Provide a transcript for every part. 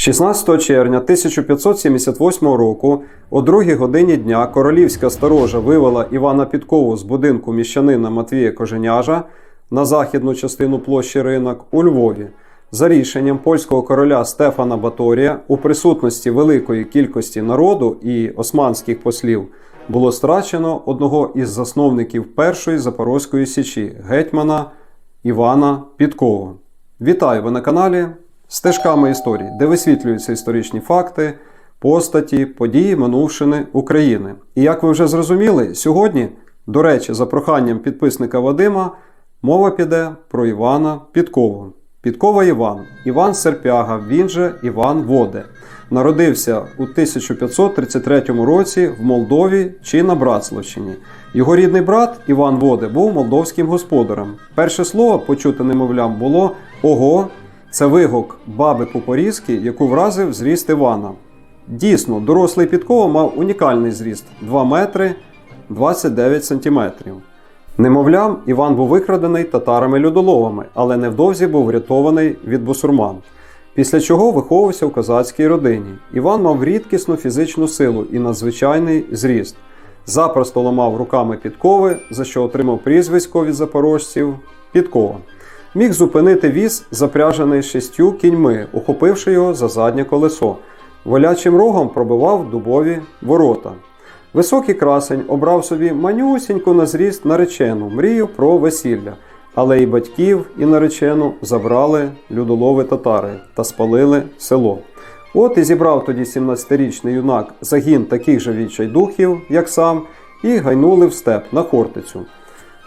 16 червня 1578 року о 2 годині дня королівська сторожа вивела Івана Підкову з будинку міщанина Матвія Коженяжа на західну частину площі ринок у Львові. За рішенням польського короля Стефана Баторія у присутності великої кількості народу і османських послів було страчено одного із засновників Першої Запорозької січі гетьмана Івана Підкова. Вітаю ви на каналі Стежками історії, де висвітлюються історичні факти, постаті, події минувшини України. І як ви вже зрозуміли, сьогодні, до речі, за проханням підписника Вадима, мова піде про Івана Підкову. Підкова Іван, Іван Серпяга, він же Іван Воде. Народився у 1533 році в Молдові чи на Братславщині. Його рідний брат Іван Воде був молдовським господарем. Перше слово, почуте немовлям, було Ого, це вигук баби Попорізки, яку вразив зріст Івана. Дійсно, дорослий Підкова мав унікальний зріст 2 метри 29 сантиметрів. Немовлям, Іван був викрадений татарами-людоловами, але невдовзі був врятований від бусурман. Після чого виховувався в козацькій родині. Іван мав рідкісну фізичну силу і надзвичайний зріст. Запросто ламав руками підкови, за що отримав прізвисько від запорожців Підкова. Міг зупинити віз, запряжений шістю кіньми, ухопивши його за заднє колесо. Волячим рогом пробивав дубові ворота. Високий красень обрав собі манюсіньку на зріст наречену, мрію про весілля, але і батьків, і наречену забрали людолови татари та спалили село. От і зібрав тоді 17-річний юнак загін таких же відчайдухів, як сам, і гайнули в степ на Хортицю.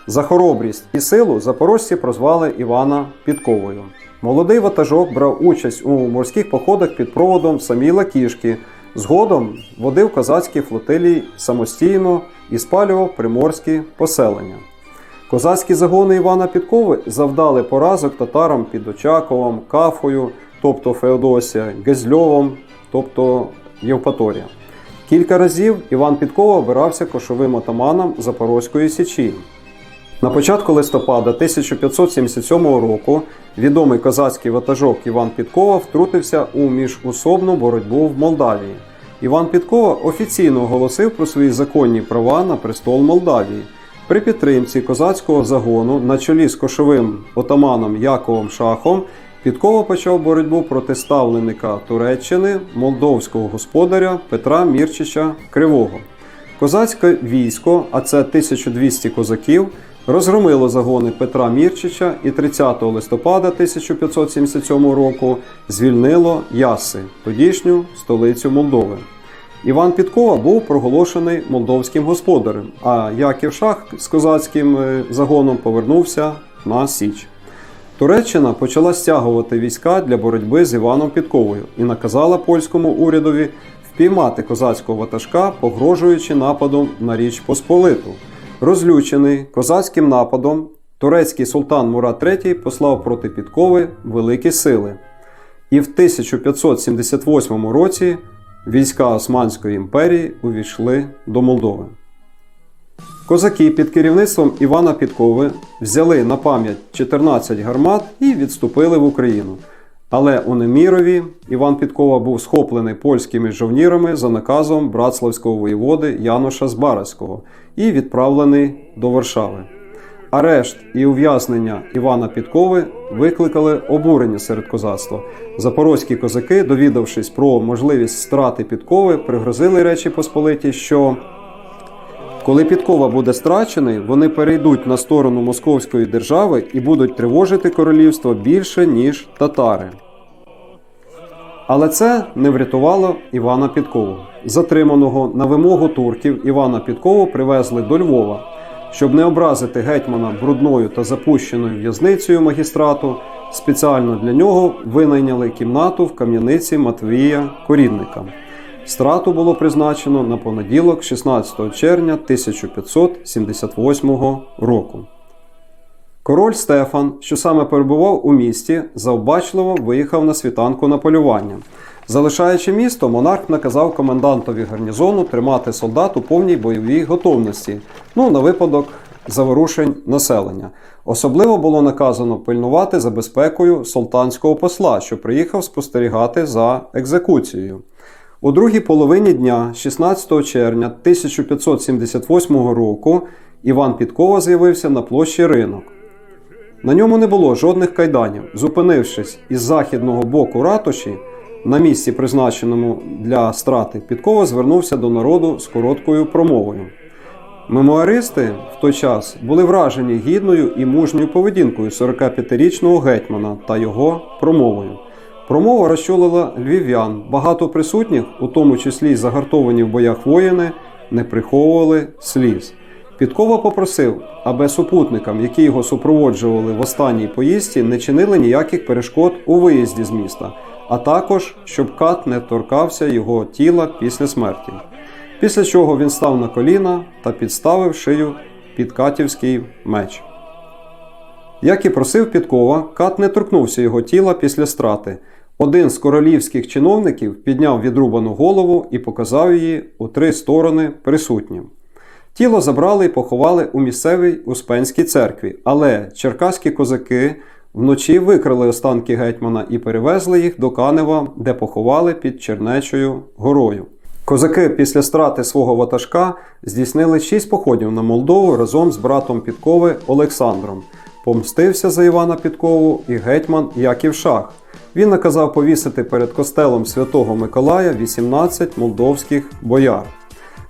За хоробрість і силу запорожці прозвали Івана Підковою. Молодий ватажок брав участь у морських походах під проводом Саміла Кішки. Згодом водив козацькі флотилії самостійно і спалював приморські поселення. Козацькі загони Івана Підкови завдали поразок татарам під Очаковом, Кафою, тобто Феодосія, Гезльовом, тобто Євпаторія. Кілька разів Іван Підкова обирався кошовим отаманом Запорозької Січі. На початку листопада 1577 року відомий козацький ватажок Іван Підкова втрутився у міжусобну боротьбу в Молдавії. Іван Підкова офіційно оголосив про свої законні права на престол Молдавії. При підтримці козацького загону на чолі з кошовим отаманом Яковом Шахом Підкова почав боротьбу проти ставленика Туреччини, молдовського господаря Петра Мірчича Кривого. Козацьке військо, а це 1200 козаків, розгромило загони Петра Мірчича і 30 листопада 1577 року звільнило Яси, тодішню столицю Молдови. Іван Підкова був проголошений молдовським господарем, а Яків Шах з козацьким е, загоном повернувся на Січ. Туреччина почала стягувати війська для боротьби з Іваном Підковою і наказала польському урядові впіймати козацького ватажка, погрожуючи нападом на Річ Посполиту. Розлючений козацьким нападом, турецький султан Мурат III послав проти Підкови великі сили. І в 1578 році війська Османської імперії увійшли до Молдови. Козаки під керівництвом Івана Підкови взяли на пам'ять 14 гармат і відступили в Україну. Але у Немірові Іван Підкова був схоплений польськими жовнірами за наказом братславського воєводи Яноша Збаразького і відправлений до Варшави. Арешт і ув'язнення Івана Підкови викликали обурення серед козацтва. Запорозькі козаки, довідавшись про можливість страти Підкови, пригрозили Речі Посполиті, що коли Підкова буде страчений, вони перейдуть на сторону Московської держави і будуть тривожити королівство більше, ніж татари. Але це не врятувало Івана Підкову. Затриманого на вимогу турків Івана Підкову привезли до Львова. Щоб не образити гетьмана брудною та запущеною в'язницею магістрату, спеціально для нього винайняли кімнату в кам'яниці Матвія Корінника. Страту було призначено на понеділок, 16 червня 1578 року. Король Стефан, що саме перебував у місті, завбачливо виїхав на світанку на полювання. Залишаючи місто, монарх наказав комендантові гарнізону тримати солдат у повній бойовій готовності, ну на випадок заворушень населення. Особливо було наказано пильнувати за безпекою султанського посла, що приїхав спостерігати за екзекуцією. У другій половині дня, 16 червня 1578 року, Іван Підкова з'явився на площі ринок. На ньому не було жодних кайданів. Зупинившись із західного боку ратуші, на місці, призначеному для страти, Підкова звернувся до народу з короткою промовою. Мемуаристи в той час були вражені гідною і мужньою поведінкою 45-річного гетьмана та його промовою. Промова розчолила львів'ян. Багато присутніх, у тому числі й загартовані в боях воїни, не приховували сліз. Підкова попросив, аби супутникам, які його супроводжували в останній поїздці, не чинили ніяких перешкод у виїзді з міста, а також щоб кат не торкався його тіла після смерті. Після чого він став на коліна та підставив шию під катівський меч. Як і просив Підкова, кат не торкнувся його тіла після страти. Один з королівських чиновників підняв відрубану голову і показав її у три сторони присутнім. Тіло забрали і поховали у місцевій Успенській церкві, але черкаські козаки вночі викрали останки гетьмана і перевезли їх до Канева, де поховали під Чернечою горою. Козаки після страти свого ватажка здійснили шість походів на Молдову разом з братом Підкови Олександром. Помстився за Івана Підкову і гетьман Яків Шах. Він наказав повісити перед костелом Святого Миколая 18 молдовських бояр.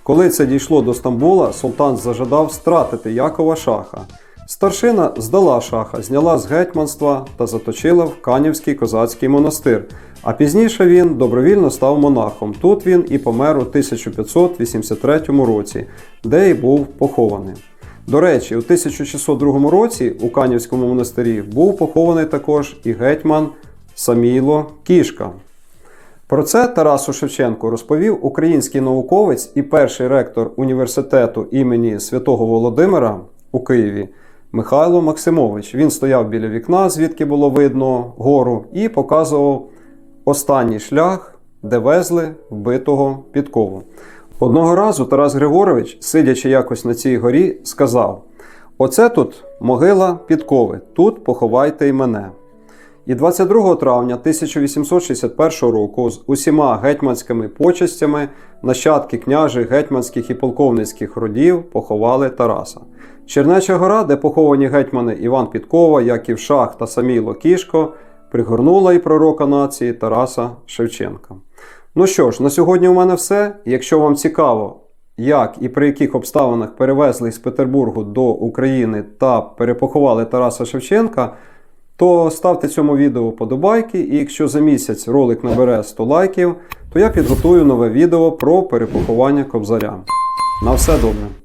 Коли це дійшло до Стамбула, султан зажадав стратити Якова Шаха. Старшина здала шаха, зняла з гетьманства та заточила в Канівський козацький монастир. А пізніше він добровільно став монахом. Тут він і помер у 1583 році, де й був похований. До речі, у 1602 році у Канівському монастирі був похований також і гетьман Саміло Кішка. Про це Тарасу Шевченку розповів український науковець і перший ректор університету імені Святого Володимира у Києві Михайло Максимович. Він стояв біля вікна, звідки було видно гору, і показував останній шлях, де везли вбитого підкову. Одного разу Тарас Григорович, сидячи якось на цій горі, сказав: Оце тут могила підкови, тут поховайте й мене. І 22 травня 1861 року з усіма гетьманськими почестями нащадки княжих, гетьманських і полковницьких родів поховали Тараса. Чернеча гора, де поховані гетьмани Іван Підкова, Яків Шах та Саміло Кішко, пригорнула і пророка нації Тараса Шевченка. Ну що ж, на сьогодні у мене все. Якщо вам цікаво, як і при яких обставинах перевезли з Петербургу до України та перепоховали Тараса Шевченка, то ставте цьому відео подобайки, і якщо за місяць ролик набере 100 лайків, то я підготую нове відео про перепоховання кобзаря. На все добре!